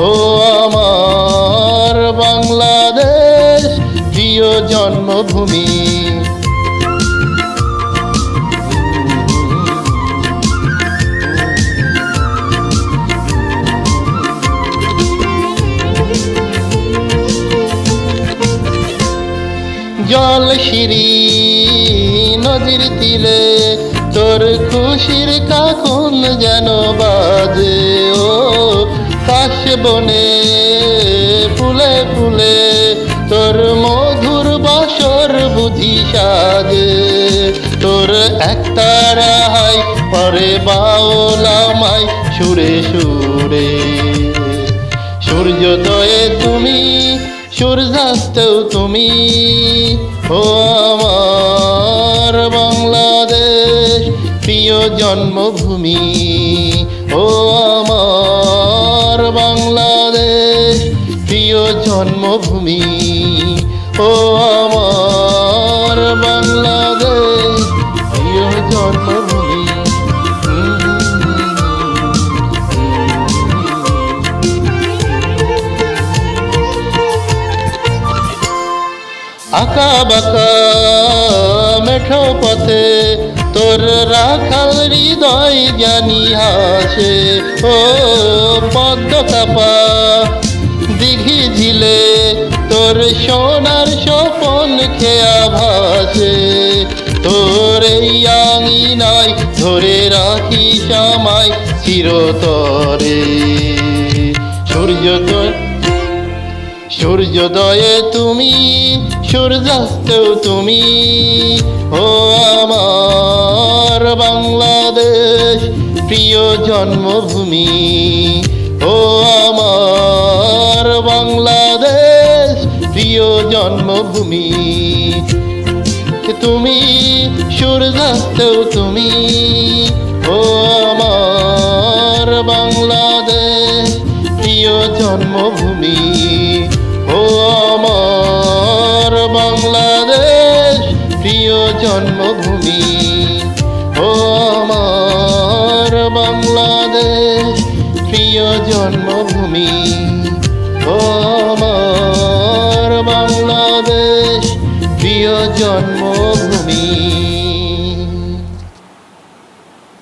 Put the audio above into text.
ও আমার বাংলাদেশ, প্রিয় জন্মভূমি। জল সিঁড়ি নদীর তীরে, তোর খুশির কাকুন যেন বাজে। ও বনে ফুলে ফুলে তোর মধুর বাসর বুঝি সাজে। তোর একতারাই পরে বাউলামাই সুরে সুরে। সূর্যোদয়ে তুমি, সূর্যাস্তেও তুমি, ও আমার বাংলাদেশ, প্রিয় জন্মভূমি, ও আমার জন্মভূমি। ও আমার বাংলাদেশ, প্রিয় জন্মভূমি। আঁকা বাঁকা মেঠো পথে তোর রাখাল হৃদয় জ্ঞানী হাসে। ও পদ্ম কাপা তোর সোনার স্বপন খেয়া ভাসে, তোর এই আঙিনায় ধরে রাখি সামাই সূর্য তোর সূর্যোদয়ে তুমি, সূর্যাস্তেও তুমি, ও আমার বাংলাদেশ, প্রিয় জন্মভূমি। জন্মভূমি। তুমি সূর্যাস্ত তুমি। ও আমার বাংলাদেশ, প্রিয় জন্মভূমি। ও আমার বাংলাদেশ, প্রিয় জন্মভূমি। ও আমার বাংলাদেশ, প্রিয় জন্মভূমি। yo